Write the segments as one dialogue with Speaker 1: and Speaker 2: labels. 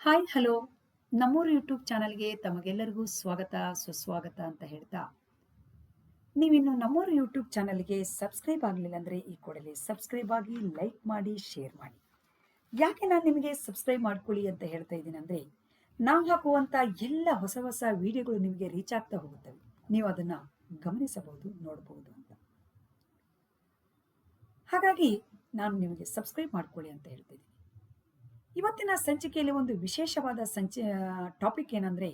Speaker 1: Hi hello ನಮ್ಮೂರು YouTube ಚಾನಲ್ಗೆ ತಮಗೆಲ್ಲರಿಗೂ ಸ್ವಾಗತ, ಸುಸ್ವಾಗತ ಅಂತ ಹೇಳ್ತಾ, ನೀವಿನ್ನು ನಮ್ಮೂರು ಯೂಟ್ಯೂಬ್ ಚಾನಲ್ಗೆ ಸಬ್ಸ್ಕ್ರೈಬ್ ಆಗಲಿಲ್ಲ ಅಂದರೆ ಈ ಕೂಡಲೇ ಸಬ್ಸ್ಕ್ರೈಬ್ ಆಗಿ ಲೈಕ್ ಮಾಡಿ ಶೇರ್ ಮಾಡಿ. ಯಾಕೆ ನಾನು ನಿಮಗೆ ಸಬ್ಸ್ಕ್ರೈಬ್ ಮಾಡ್ಕೊಳ್ಳಿ ಅಂತ ಹೇಳ್ತಾ ಇದ್ದೀನಿ ಅಂದರೆ, ನಾವು ಹಾಕುವಂಥ ಎಲ್ಲ ಹೊಸ ಹೊಸ ವಿಡಿಯೋಗಳು ನಿಮಗೆ ರೀಚ್ ಆಗ್ತಾ ಹೋಗುತ್ತವೆ. ನೀವು ಅದನ್ನು ಗಮನಿಸಬಹುದು, ನೋಡಬಹುದು ಅಂತ. ಹಾಗಾಗಿ ನಾನು ನಿಮಗೆ ಸಬ್ಸ್ಕ್ರೈಬ್ ಮಾಡ್ಕೊಳ್ಳಿ ಅಂತ ಹೇಳ್ತಿದ್ದೀನಿ ಇವತ್ತಿನ ಸಂಚಿಕೆಯಲ್ಲಿ ಒಂದು ವಿಶೇಷವಾದ ಸಂಚಿ ಟಾಪಿಕ್ ಏನಂದರೆ,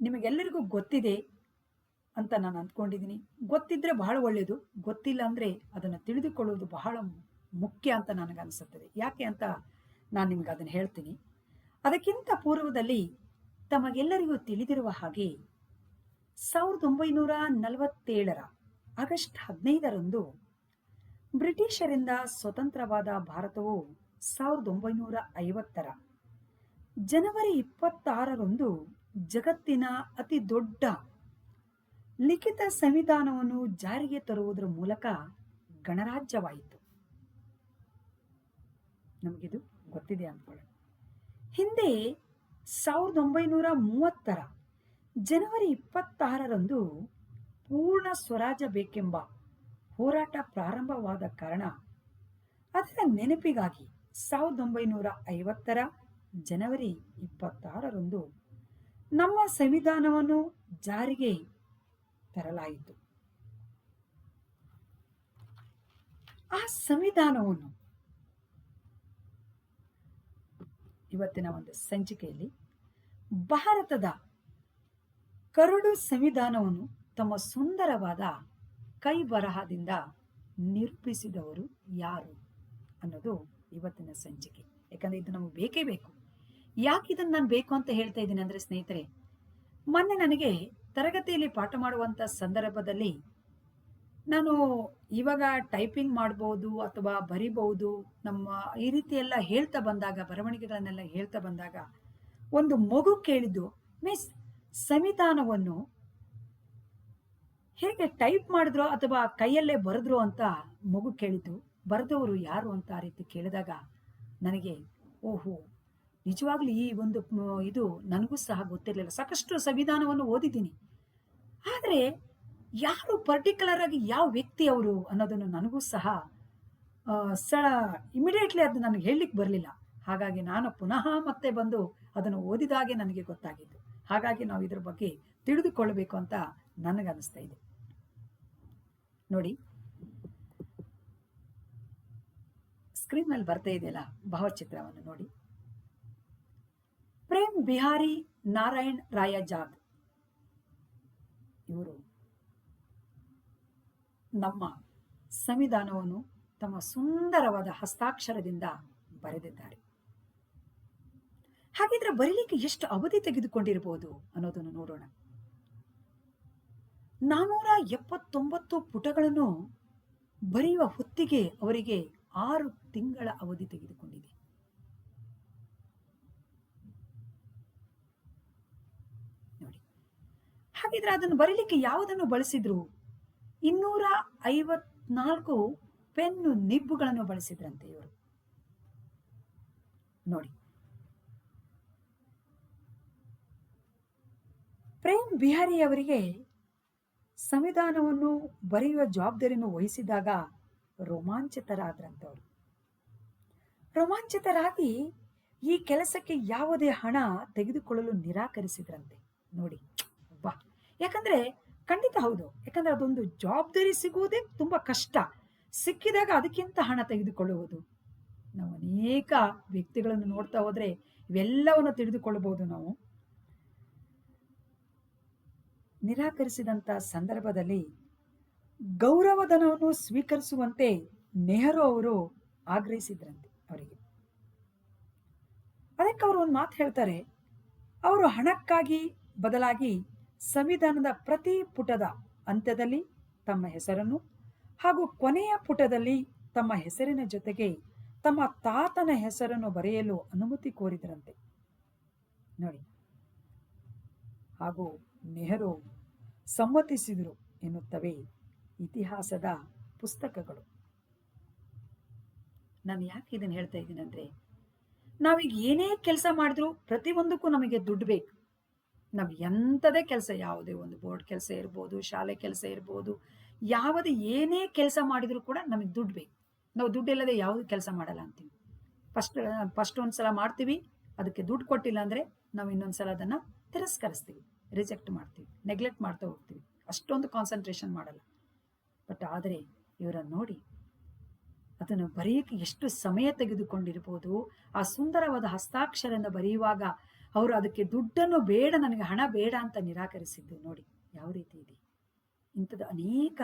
Speaker 1: ನಿಮಗೆಲ್ಲರಿಗೂ ಗೊತ್ತಿದೆ ಅಂತ ನಾನು ಅಂದ್ಕೊಂಡಿದ್ದೀನಿ. ಗೊತ್ತಿದ್ದರೆ ಬಹಳ ಒಳ್ಳೆಯದು ಗೊತ್ತಿಲ್ಲ ಅಂದರೆ ಅದನ್ನು ತಿಳಿದುಕೊಳ್ಳುವುದು ಬಹಳ ಮುಖ್ಯ ಅಂತ ನನಗೆ ಅನಿಸುತ್ತದೆ ಯಾಕೆ ಅಂತ ನಾನು ನಿಮ್ಗೆ ಅದನ್ನು ಹೇಳ್ತೀನಿ. ಅದಕ್ಕಿಂತ ಪೂರ್ವದಲ್ಲಿ ತಮಗೆಲ್ಲರಿಗೂ ತಿಳಿದಿರುವ ಹಾಗೆ, ಸಾವಿರದ ಒಂಬೈನೂರ ನಲವತ್ತೇಳರ ಆಗಸ್ಟ್ ಹದಿನೈದರಂದು ಬ್ರಿಟಿಷರಿಂದ ಸ್ವತಂತ್ರವಾದ ಭಾರತವು ಸಾವಿರದ ಒಂಬೈನೂರ ಐವತ್ತರ. ಜನವರಿ ಇಪ್ಪತ್ತಾರರಂದು ಜಗತ್ತಿನ ಅತಿ ದೊಡ್ಡ ಲಿಖಿತ ಸಂವಿಧಾನವನ್ನು ಜಾರಿಗೆ ತರುವುದರ ಮೂಲಕ ಗಣರಾಜ್ಯವಾಯಿತು. ನಮಗಿದು ಗೊತ್ತಿದೆ ಅಂದ್ಕೊಳ್ಳಿ. ಹಿಂದೆ ಸಾವಿರದ ಒಂಬೈನೂರ ಮೂವತ್ತರ ಜನವರಿ ಇಪ್ಪತ್ತಾರರಂದು ಪೂರ್ಣ ಸ್ವರಾಜ್ಯ ಬೇಕೆಂಬ ಹೋರಾಟ ಪ್ರಾರಂಭವಾದ ಕಾರಣ ಅದರ ನೆನಪಿಗಾಗಿ ಸಾವಿರದ ಒಂಬೈನೂರ ಐವತ್ತರ ಜನವರಿ ಇಪ್ಪತ್ತಾರರಂದು ನಮ್ಮ ಸಂವಿಧಾನವನ್ನು ಜಾರಿಗೆ ತರಲಾಯಿತು. ಆ ಸಂವಿಧಾನವನ್ನು ಇವತ್ತಿನ ಒಂದು ಸಂಚಿಕೆಯಲ್ಲಿ ಭಾರತದ ಕರಡು ಸಂವಿಧಾನವನ್ನು ತಮ್ಮ ಸುಂದರವಾದ ಕೈ ಬರಹದಿಂದ ನಿರೂಪಿಸಿದವರು ಯಾರು ಅನ್ನೋದು ಇವತ್ತಿನ ಸಂಚಿಕೆ. ಯಾಕಂದರೆ ಇದು ನಮಗೆ ಬೇಕೇ ಬೇಕು. ಯಾಕೆ ಇದನ್ನು ನಾನು ಬೇಕು ಅಂತ ಹೇಳ್ತಾ ಇದ್ದೀನಿ ಅಂದರೆ ಸ್ನೇಹಿತರೆ, ಮೊನ್ನೆ ನನಗೆ ತರಗತಿಯಲ್ಲಿ ಪಾಠ ಮಾಡುವಂಥ ಸಂದರ್ಭದಲ್ಲಿ ನಾನು ಇವಾಗ ಟೈಪಿಂಗ್ ಮಾಡ್ಬೋದು ಅಥವಾ ಬರಿಬಹುದು ನಮ್ಮ ಈ ರೀತಿ ಎಲ್ಲ ಹೇಳ್ತಾ ಬಂದಾಗ, ಬರವಣಿಗೆಗಳನ್ನೆಲ್ಲ ಹೇಳ್ತಾ ಬಂದಾಗ ಒಂದು ಮಗು ಕೇಳಿದ್ದು, ಮಿಸ್, ಸಂವಿಧಾನವನ್ನು ಹೇಗೆ ಟೈಪ್ ಮಾಡಿದ್ರು ಅಥವಾ ಕೈಯಲ್ಲೇ ಬರೆದ್ರು ಅಂತ ಮಗು ಕೇಳಿದ್ದು. ಬರೆದವರು ಯಾರು ಅಂತ ಆ ರೀತಿ ಕೇಳಿದಾಗ ನನಗೆ, ಓಹೋ, ನಿಜವಾಗ್ಲೂ ಈ ಒಂದು ಇದು ನನಗೂ ಸಹ ಗೊತ್ತಿರಲಿಲ್ಲ. ಸಾಕಷ್ಟು ಸಂವಿಧಾನವನ್ನು ಓದಿದ್ದೀನಿ. ಆದರೆ ಯಾರು ಪರ್ಟಿಕ್ಯುಲರ್ ಆಗಿ ಯಾವ ವ್ಯಕ್ತಿ ಅವರು ಅನ್ನೋದನ್ನು ನನಗೂ ಸಹ ಸಳ ಇಮಿಡಿಯೇಟ್ಲಿ ಅದು ನನಗೆ ಹೇಳಲಿಕ್ಕೆ ಬರಲಿಲ್ಲ. ಹಾಗಾಗಿ ನಾನು ಪುನಃ ಮತ್ತೆ ಬಂದು ಅದನ್ನು ಓದಿದಾಗೆ ನನಗೆ ಗೊತ್ತಾಗಿದ್ದು. ಹಾಗಾಗಿ ನಾವು ಇದ್ರ ಬಗ್ಗೆ ತಿಳಿದುಕೊಳ್ಳಬೇಕು ಅಂತ ನನಗನ್ನಿಸ್ತಾ ಇದೆ. ನೋಡಿ ಸ್ಕ್ರೀನ್ ಮೇಲೆ ಬರ್ತಾ ಇದೆಯಲ್ಲ, ಭಾವಚಿತ್ರವನ್ನು ನೋಡಿ. ಪ್ರೇಮ್ ಬಿಹಾರಿ ನಾರಾಯಣ್ ರಾಯ ಜಾದ್ ಇವರು ನಮ್ಮ ಸಂವಿಧಾನವನ್ನು ತಮ್ಮ ಸುಂದರವಾದ ಹಸ್ತಾಕ್ಷರದಿಂದ ಬರೆದಿದ್ದಾರೆ. ಹಾಗಿದ್ರೆ ಬರೀಲಿಕ್ಕೆ ಎಷ್ಟು ಅವಧಿ ತೆಗೆದುಕೊಂಡಿರಬಹುದು ಅನ್ನೋದನ್ನು ನೋಡೋಣ. ನಾನೂರ ಎಪ್ಪತ್ತೊಂಬತ್ತು ಪುಟಗಳನ್ನು ಬರೆಯುವ ಹೊತ್ತಿಗೆ ಅವರಿಗೆ ಆರು ತಿಂಗಳ ಅವಧಿ ತೆಗೆದುಕೊಂಡಿದೆ. ನೋಡಿ. ಹಾಗಿದ್ರೆ ಅದನ್ನು ಬರೀಲಿಕ್ಕೆ ಯಾವುದನ್ನು ಬಳಸಿದ್ರು? ಇನ್ನೂರ ಐವತ್ನಾಲ್ಕು ಪೆನ್ನು ನಿಬ್ಬುಗಳನ್ನು ಬಳಸಿದ್ರಂತೆ ಇವರು. ನೋಡಿ. ಪ್ರೇಮ್ ಬಿಹಾರಿ ಅವರಿಗೆ ಸಂವಿಧಾನವನ್ನು ಬರೆಯುವ ಜವಾಬ್ದಾರಿಯನ್ನು ವಹಿಸಿದಾಗ ರೋಮಾಂಚಿತರಾದ್ರಂತವರು. ರೋಮಾಂಚಿತರಾಗಿ ಈ ಕೆಲಸಕ್ಕೆ ಯಾವುದೇ ಹಣ ತೆಗೆದುಕೊಳ್ಳಲು ನಿರಾಕರಿಸಿದ್ರಂತೆ. ನೋಡಿ, ವಾ. ಯಾಕಂದ್ರೆ ಖಂಡಿತ ಹೌದು. ಯಾಕಂದ್ರೆ ಅದೊಂದು ಜವಾಬ್ದಾರಿ ಸಿಗುವುದೇ ತುಂಬಾ ಕಷ್ಟ. ಸಿಕ್ಕಿದಾಗ ಅದಕ್ಕಿಂತ ಹಣ ತೆಗೆದುಕೊಳ್ಳುವುದು. ನಾವು ಅನೇಕ ವ್ಯಕ್ತಿಗಳನ್ನು ನೋಡ್ತಾ ಹೋದ್ರೆ ಇವೆಲ್ಲವನ್ನು ತಿಳಿದುಕೊಳ್ಳಬಹುದು ನಾವು. ನಿರಾಕರಿಸಿದಂಥ ಸಂದರ್ಭದಲ್ಲಿ ಗೌರವಧನವನ್ನು ಸ್ವೀಕರಿಸುವಂತೆ ನೆಹರು ಅವರು ಆಗ್ರಹಿಸಿದ್ರಂತೆ ಅವರಿಗೆ. ಅದಕ್ಕೆ ಅವರು ಒಂದು ಮಾತು ಹೇಳ್ತಾರೆ, ಅವರು ಹಣಕ್ಕಾಗಿ ಬದಲಾಗಿ ಸಂವಿಧಾನದ ಪ್ರತಿ ಪುಟದ ಅಂತ್ಯದಲ್ಲಿ ತಮ್ಮ ಹೆಸರನ್ನು ಹಾಗೂ ಕೊನೆಯ ಪುಟದಲ್ಲಿ ತಮ್ಮ ಹೆಸರಿನ ಜೊತೆಗೆ ತಮ್ಮ ತಾತನ ಹೆಸರನ್ನು ಬರೆಯಲು ಅನುಮತಿ ಕೋರಿದರಂತೆ. ನೋಡಿ, ಹಾಗೂ ನೆಹರು ಸಮ್ಮತಿಸಿದರು ಎನ್ನುತ್ತವೆ ಇತಿಹಾಸದ ಪುಸ್ತಕಗಳು. ನಾನು ಯಾಕೆ ಇದನ್ನು ಹೇಳ್ತಾ ಇದ್ದೀನಿ ಅಂದರೆ, ನಾವೀಗ ಏನೇ ಕೆಲಸ ಮಾಡಿದ್ರು ಪ್ರತಿಯೊಂದಕ್ಕೂ ನಮಗೆ ದುಡ್ಡು ಬೇಕು. ನಾವು ಎಂಥದೇ ಕೆಲಸ, ಯಾವುದೇ ಒಂದು ಬೋರ್ಡ್ ಕೆಲಸ ಇರ್ಬೋದು, ಶಾಲೆ ಕೆಲಸ ಇರ್ಬೋದು, ಯಾವುದೇ ಏನೇ ಕೆಲಸ ಮಾಡಿದರೂ ಕೂಡ ನಮಗೆ ದುಡ್ಡು ಬೇಕು. ನಾವು ದುಡ್ಡು ಇಲ್ಲದೆ ಯಾವುದು ಕೆಲಸ ಮಾಡಲ್ಲ ಅಂತೀವಿ. ಫಸ್ಟ್ ಫಸ್ಟ್ ಒಂದು ಸಲ ಮಾಡ್ತೀವಿ, ಅದಕ್ಕೆ ದುಡ್ಡು ಕೊಟ್ಟಿಲ್ಲ ಅಂದರೆ ನಾವು ಇನ್ನೊಂದು ಸಲ ಅದನ್ನು ತಿರಸ್ಕರಿಸ್ತೀವಿ, ರಿಜೆಕ್ಟ್ ಮಾಡ್ತೀವಿ, ನೆಗ್ಲೆಕ್ಟ್ ಮಾಡ್ತಾ ಹೋಗ್ತೀವಿ. ಅಷ್ಟೊಂದು ಕಾನ್ಸಂಟ್ರೇಷನ್ ಮಾಡಲ್ಲ. ಬಟ್ ಆದರೆ ಇವರನ್ನು ನೋಡಿ, ಅದನ್ನು ಬರೆಯಕ್ಕೆ ಎಷ್ಟು ಸಮಯ ತೆಗೆದುಕೊಂಡಿರ್ಬೋದು ಆ ಸುಂದರವಾದ ಹಸ್ತಾಕ್ಷರನ್ನು ಬರೆಯುವಾಗ ಅವರು ಅದಕ್ಕೆ ದುಡ್ಡನ್ನು ಬೇಡ, ನನಗೆ ಹಣ ಬೇಡ ಅಂತ ನಿರಾಕರಿಸಿದ್ದು ನೋಡಿ, ಯಾವ ರೀತಿ ಇದೆ? ಇಂಥದ್ದು ಅನೇಕ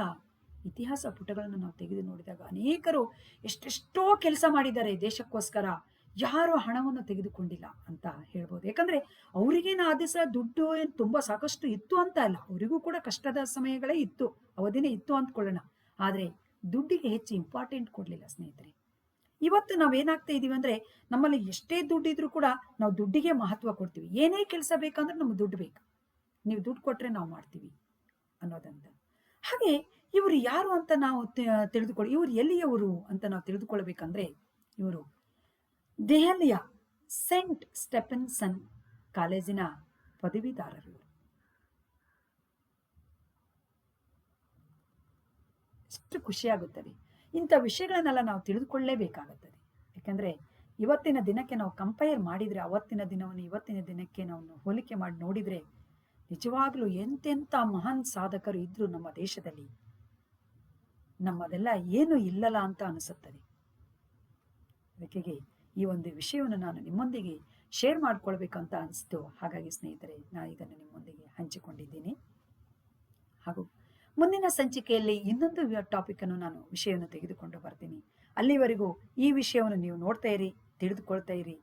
Speaker 1: ಇತಿಹಾಸ ಪುಟಗಳನ್ನು ನಾವು ತೆಗೆದು ನೋಡಿದಾಗ ಅನೇಕರು ಎಷ್ಟೆಷ್ಟೋ ಕೆಲಸ ಮಾಡಿದ್ದಾರೆ ದೇಶಕ್ಕೋಸ್ಕರ. ಯಾರು ಹಣವನ್ನು ತೆಗೆದುಕೊಂಡಿಲ್ಲ ಅಂತ ಹೇಳ್ಬೋದು. ಯಾಕಂದ್ರೆ ಅವರಿಗೇನು ಆ ದಿವಸ ದುಡ್ಡು ಏನು ತುಂಬ ಸಾಕಷ್ಟು ಇತ್ತು ಅಂತ ಅಲ್ಲ, ಅವರಿಗೂ ಕೂಡ ಕಷ್ಟದ ಸಮಯಗಳೇ ಇತ್ತು, ಅವಧಿನೇ ಇತ್ತು ಅಂದ್ಕೊಳ್ಳೋಣ. ಆದರೆ ದುಡ್ಡಿಗೆ ಹೆಚ್ಚು ಇಂಪಾರ್ಟೆಂಟ್ ಕೊಡಲಿಲ್ಲ ಸ್ನೇಹಿತರೆ. ಇವತ್ತು ನಾವೇನಾಗ್ತಾ ಇದೀವಿ ಅಂದ್ರೆ ನಮ್ಮಲ್ಲಿ ಎಷ್ಟೇ ದುಡ್ಡಿದ್ರೂ ಕೂಡ ನಾವು ದುಡ್ಡಿಗೆ ಮಹತ್ವ ಕೊಡ್ತೀವಿ. ಏನೇ ಕೆಲಸ ಬೇಕಂದ್ರೆ ನಮ್ಗೆ ದುಡ್ಡು ಬೇಕು. ನೀವು ದುಡ್ಡು ಕೊಟ್ರೆ ನಾವು ಮಾಡ್ತೀವಿ ಅನ್ನೋದಂತ. ಹಾಗೆ ಇವರು ಯಾರು ಅಂತ ನಾವು ತಿಳಿದುಕೊಳ್ಳಿ, ಇವರು ಎಲ್ಲಿಯವರು ಅಂತ ನಾವು ತಿಳಿದುಕೊಳ್ಬೇಕಂದ್ರೆ ಇವರು ದೆಹಲಿಯ ಸೆಂಟ್ ಸ್ಟೆಫೆನ್ಸನ್ ಕಾಲೇಜಿನ ಪದವೀಧರರು. ಎಷ್ಟು ಖುಷಿಯಾಗುತ್ತದೆ. ಇಂಥ ವಿಷಯಗಳನ್ನೆಲ್ಲ ನಾವು ತಿಳಿದುಕೊಳ್ಳಲೇಬೇಕಾಗುತ್ತದೆ ಯಾಕಂದ್ರೆ ಇವತ್ತಿನ ದಿನಕ್ಕೆ ನಾವು ಕಂಪೇರ್ ಮಾಡಿದ್ರೆ, ಅವತ್ತಿನ ದಿನವನ್ನು ಇವತ್ತಿನ ದಿನಕ್ಕೆ ನಾವು ಹೋಲಿಕೆ ಮಾಡಿ ನೋಡಿದ್ರೆ, ನಿಜವಾಗ್ಲೂ ಎಂತೆಂಥ ಮಹಾನ್ ಸಾಧಕರು ಇದ್ರು ನಮ್ಮ ದೇಶದಲ್ಲಿ. ನಮ್ಮದೆಲ್ಲ ಏನು ಇಲ್ಲಲ್ಲ ಅಂತ ಅನಿಸುತ್ತದೆ. ಅದಕ್ಕೆ ಈ ಒಂದು ವಿಷಯವನ್ನು ನಾನು ನಿಮ್ಮೊಂದಿಗೆ ಶೇರ್ ಮಾಡ್ಕೊಳ್ಬೇಕಂತ ಅನಿಸ್ತು. ಹಾಗಾಗಿ ಸ್ನೇಹಿತರೆ, ನಾನು ಇದನ್ನು ನಿಮ್ಮೊಂದಿಗೆ ಹಂಚಿಕೊಂಡಿದ್ದೀನಿ. ಹಾಗೂ ಮುಂದಿನ ಸಂಚಿಕೆಯಲ್ಲಿ ಇನ್ನೊಂದು ಟಾಪಿಕ್ ಅನ್ನು ನಾನು ವಿಷಯವನ್ನು ತೆಗೆದುಕೊಂಡು ಬರ್ತೀನಿ. ಅಲ್ಲಿವರೆಗೂ ಈ ವಿಷಯವನ್ನು ನೀವು ನೋಡ್ತಾ ಇರಿ, ತಿಳಿದುಕೊಳ್ತಾ ಇರಿ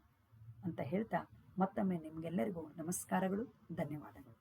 Speaker 1: ಅಂತ ಹೇಳ್ತಾ ಮತ್ತೊಮ್ಮೆ ನಿಮಗೆಲ್ಲರಿಗೂ ನಮಸ್ಕಾರಗಳು, ಧನ್ಯವಾದಗಳು.